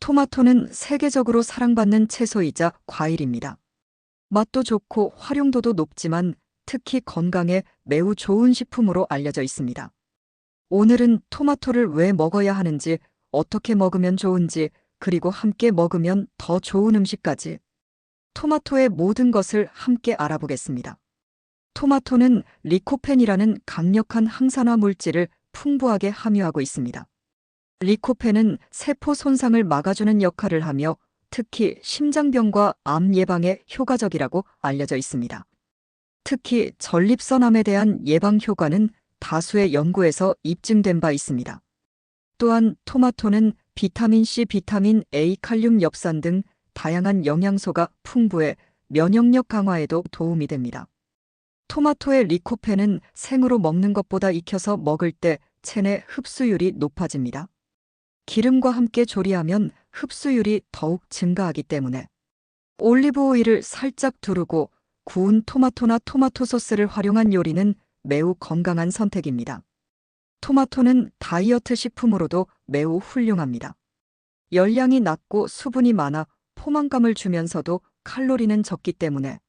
토마토는 세계적으로 사랑받는 채소이자 과일입니다. 맛도 좋고 활용도도 높지만 특히 건강에 매우 좋은 식품으로 알려져 있습니다. 오늘은 토마토를 왜 먹어야 하는지, 어떻게 먹으면 좋은지, 그리고 함께 먹으면 더 좋은 음식까지 토마토의 모든 것을 함께 알아보겠습니다. 토마토는 리코펜이라는 강력한 항산화 물질을 풍부하게 함유하고 있습니다. 리코펜은 세포 손상을 막아주는 역할을 하며 특히 심장병과 암 예방에 효과적이라고 알려져 있습니다. 특히 전립선암에 대한 예방 효과는 다수의 연구에서 입증된 바 있습니다. 또한 토마토는 비타민 C, 비타민 A, 칼륨, 엽산 등 다양한 영양소가 풍부해 면역력 강화에도 도움이 됩니다. 토마토의 리코펜은 생으로 먹는 것보다 익혀서 먹을 때 체내 흡수율이 높아집니다. 기름과 함께 조리하면 흡수율이 더욱 증가하기 때문에 올리브 오일을 살짝 두르고 구운 토마토나 토마토 소스를 활용한 요리는 매우 건강한 선택입니다. 토마토는 다이어트 식품으로도 매우 훌륭합니다. 열량이 낮고 수분이 많아 포만감을 주면서도 칼로리는 적기 때문에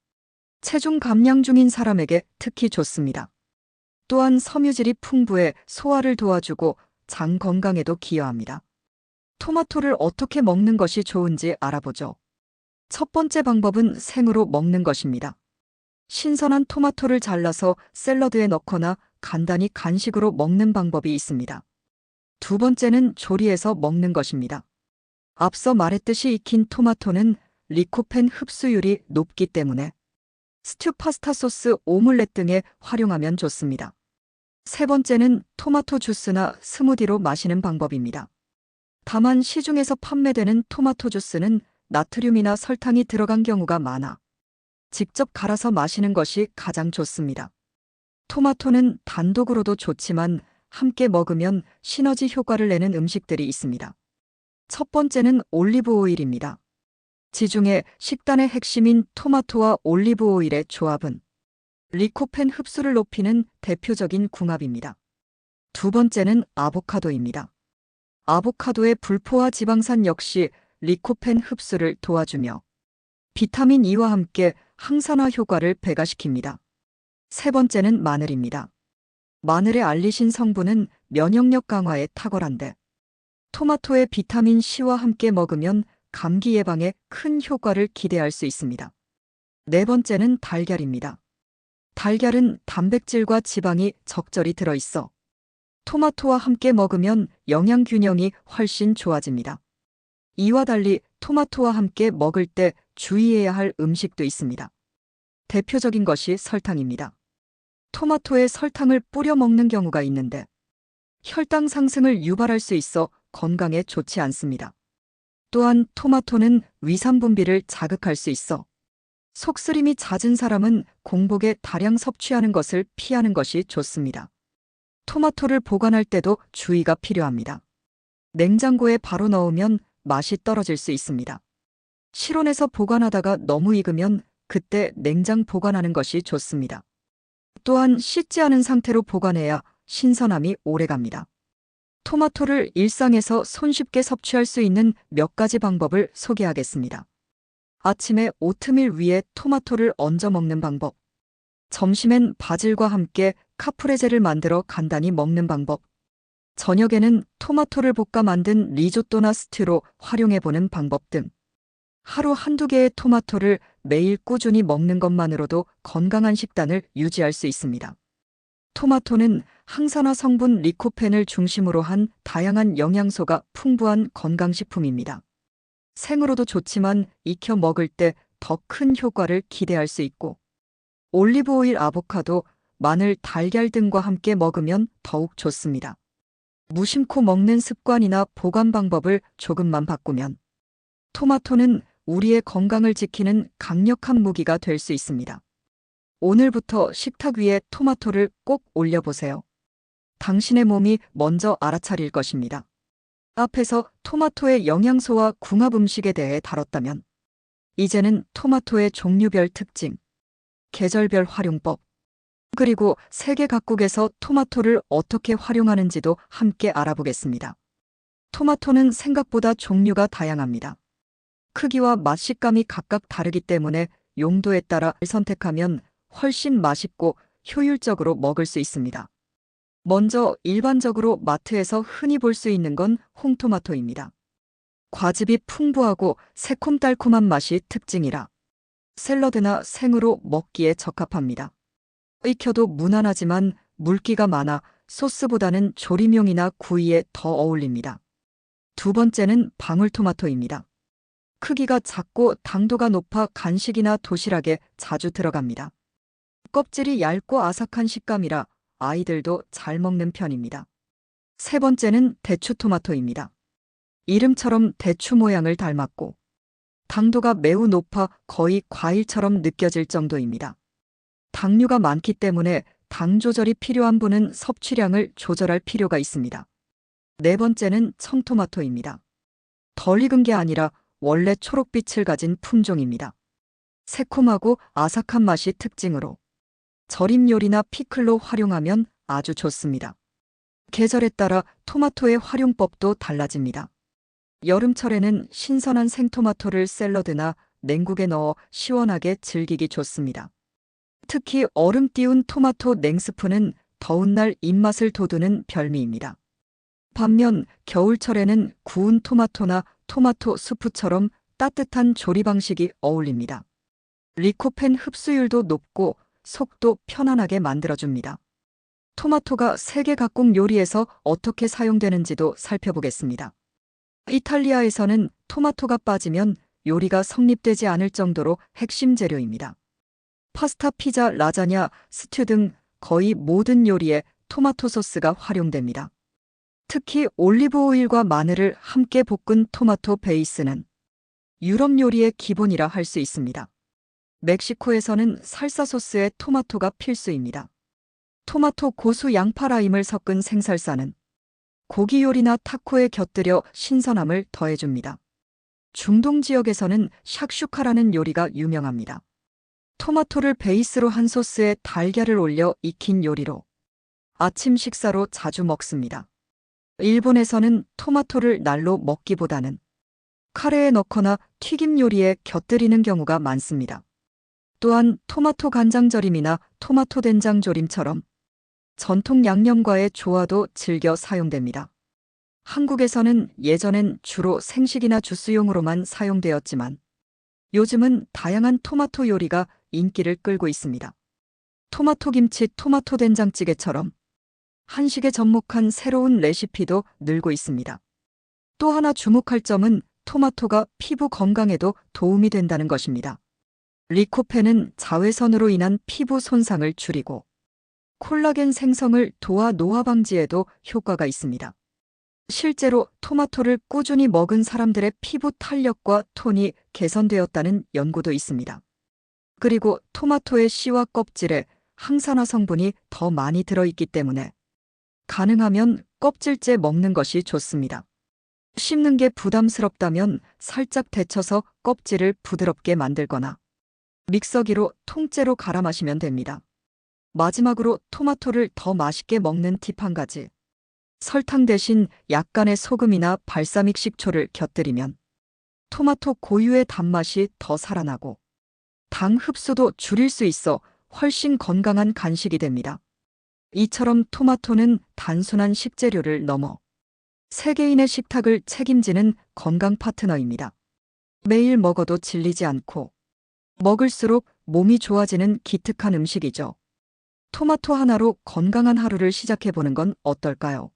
체중 감량 중인 사람에게 특히 좋습니다. 또한 섬유질이 풍부해 소화를 도와주고 장 건강에도 기여합니다. 토마토를 어떻게 먹는 것이 좋은지 알아보죠. 첫 번째 방법은 생으로 먹는 것입니다. 신선한 토마토를 잘라서 샐러드에 넣거나 간단히 간식으로 먹는 방법이 있습니다. 두 번째는 조리해서 먹는 것입니다. 앞서 말했듯이 익힌 토마토는 리코펜 흡수율이 높기 때문에 스튜 파스타 소스, 오믈렛 등에 활용하면 좋습니다. 세 번째는 토마토 주스나 스무디로 마시는 방법입니다. 다만 시중에서 판매되는 토마토 주스는 나트륨이나 설탕이 들어간 경우가 많아 직접 갈아서 마시는 것이 가장 좋습니다. 토마토는 단독으로도 좋지만 함께 먹으면 시너지 효과를 내는 음식들이 있습니다. 첫 번째는 올리브 오일입니다. 지중해 식단의 핵심인 토마토와 올리브 오일의 조합은 리코펜 흡수를 높이는 대표적인 궁합입니다. 두 번째는 아보카도입니다. 아보카도의 불포화 지방산 역시 리코펜 흡수를 도와주며 비타민 E와 함께 항산화 효과를 배가시킵니다. 세 번째는 마늘입니다. 마늘의 알리신 성분은 면역력 강화에 탁월한데 토마토의 비타민 C와 함께 먹으면 감기 예방에 큰 효과를 기대할 수 있습니다. 네 번째는 달걀입니다. 달걀은 단백질과 지방이 적절히 들어있어 토마토와 함께 먹으면 영양 균형이 훨씬 좋아집니다. 이와 달리 토마토와 함께 먹을 때 주의해야 할 음식도 있습니다. 대표적인 것이 설탕입니다. 토마토에 설탕을 뿌려 먹는 경우가 있는데 혈당 상승을 유발할 수 있어 건강에 좋지 않습니다. 또한 토마토는 위산 분비를 자극할 수 있어 속쓰림이 잦은 사람은 공복에 다량 섭취하는 것을 피하는 것이 좋습니다. 토마토를 보관할 때도 주의가 필요합니다. 냉장고에 바로 넣으면 맛이 떨어질 수 있습니다. 실온에서 보관하다가 너무 익으면 그때 냉장 보관하는 것이 좋습니다. 또한 씻지 않은 상태로 보관해야 신선함이 오래갑니다. 토마토를 일상에서 손쉽게 섭취할 수 있는 몇 가지 방법을 소개하겠습니다. 아침에 오트밀 위에 토마토를 얹어 먹는 방법. 점심엔 바질과 함께 카프레제를 만들어 간단히 먹는 방법. 저녁에는 토마토를 볶아 만든 리조또나 스튜로 활용해보는 방법 등. 하루 한두 개의 토마토를 매일 꾸준히 먹는 것만으로도 건강한 식단을 유지할 수 있습니다. 토마토는 항산화 성분 리코펜을 중심으로 한 다양한 영양소가 풍부한 건강식품입니다. 생으로도 좋지만 익혀 먹을 때 더 큰 효과를 기대할 수 있고 올리브 오일, 아보카도, 마늘, 달걀 등과 함께 먹으면 더욱 좋습니다. 무심코 먹는 습관이나 보관 방법을 조금만 바꾸면 토마토는 우리의 건강을 지키는 강력한 무기가 될 수 있습니다. 오늘부터 식탁 위에 토마토를 꼭 올려보세요. 당신의 몸이 먼저 알아차릴 것입니다. 앞에서 토마토의 영양소와 궁합 음식에 대해 다뤘다면, 이제는 토마토의 종류별 특징, 계절별 활용법, 그리고 세계 각국에서 토마토를 어떻게 활용하는지도 함께 알아보겠습니다. 토마토는 생각보다 종류가 다양합니다. 크기와 맛식감이 각각 다르기 때문에 용도에 따라 선택하면 훨씬 맛있고 효율적으로 먹을 수 있습니다. 먼저 일반적으로 마트에서 흔히 볼 수 있는 건 홍토마토입니다. 과즙이 풍부하고 새콤달콤한 맛이 특징이라 샐러드나 생으로 먹기에 적합합니다. 익혀도 무난하지만 물기가 많아 소스보다는 조림용이나 구이에 더 어울립니다. 두 번째는 방울토마토입니다. 크기가 작고 당도가 높아 간식이나 도시락에 자주 들어갑니다. 껍질이 얇고 아삭한 식감이라 아이들도 잘 먹는 편입니다. 세 번째는 대추토마토입니다. 이름처럼 대추 모양을 닮았고 당도가 매우 높아 거의 과일처럼 느껴질 정도입니다. 당류가 많기 때문에 당 조절이 필요한 분은 섭취량을 조절할 필요가 있습니다. 네 번째는 청토마토입니다. 덜 익은 게 아니라 원래 초록빛을 가진 품종입니다. 새콤하고 아삭한 맛이 특징으로 절임 요리나 피클로 활용하면 아주 좋습니다. 계절에 따라 토마토의 활용법도 달라집니다. 여름철에는 신선한 생토마토를 샐러드나 냉국에 넣어 시원하게 즐기기 좋습니다. 특히 얼음 띄운 토마토 냉스프는 더운 날 입맛을 돋우는 별미입니다. 반면 겨울철에는 구운 토마토나 토마토 수프처럼 따뜻한 조리 방식이 어울립니다. 리코펜 흡수율도 높고 속도 편안하게 만들어줍니다. 토마토가 세계 각국 요리에서 어떻게 사용되는지도 살펴보겠습니다. 이탈리아에서는 토마토가 빠지면 요리가 성립되지 않을 정도로 핵심 재료입니다. 파스타, 피자, 라자냐, 스튜 등 거의 모든 요리에 토마토 소스가 활용됩니다. 특히 올리브 오일과 마늘을 함께 볶은 토마토 베이스는 유럽 요리의 기본이라 할 수 있습니다. 멕시코에서는 살사 소스에 토마토가 필수입니다. 토마토 고수 양파 라임을 섞은 생살사는 고기 요리나 타코에 곁들여 신선함을 더해줍니다. 중동 지역에서는 샥슈카라는 요리가 유명합니다. 토마토를 베이스로 한 소스에 달걀을 올려 익힌 요리로 아침 식사로 자주 먹습니다. 일본에서는 토마토를 날로 먹기보다는 카레에 넣거나 튀김 요리에 곁들이는 경우가 많습니다. 또한 토마토 간장절임이나 토마토 된장조림처럼 전통 양념과의 조화도 즐겨 사용됩니다. 한국에서는 예전엔 주로 생식이나 주스용으로만 사용되었지만 요즘은 다양한 토마토 요리가 인기를 끌고 있습니다. 토마토 김치, 토마토 된장찌개처럼 한식에 접목한 새로운 레시피도 늘고 있습니다. 또 하나 주목할 점은 토마토가 피부 건강에도 도움이 된다는 것입니다. 리코펜은 자외선으로 인한 피부 손상을 줄이고 콜라겐 생성을 도와 노화 방지에도 효과가 있습니다. 실제로 토마토를 꾸준히 먹은 사람들의 피부 탄력과 톤이 개선되었다는 연구도 있습니다. 그리고 토마토의 씨와 껍질에 항산화 성분이 더 많이 들어있기 때문에 가능하면 껍질째 먹는 것이 좋습니다. 씹는 게 부담스럽다면 살짝 데쳐서 껍질을 부드럽게 만들거나 믹서기로 통째로 갈아 마시면 됩니다. 마지막으로 토마토를 더 맛있게 먹는 팁 한 가지. 설탕 대신 약간의 소금이나 발사믹 식초를 곁들이면 토마토 고유의 단맛이 더 살아나고 당 흡수도 줄일 수 있어 훨씬 건강한 간식이 됩니다. 이처럼 토마토는 단순한 식재료를 넘어 세계인의 식탁을 책임지는 건강 파트너입니다. 매일 먹어도 질리지 않고 먹을수록 몸이 좋아지는 기특한 음식이죠. 토마토 하나로 건강한 하루를 시작해보는 건 어떨까요?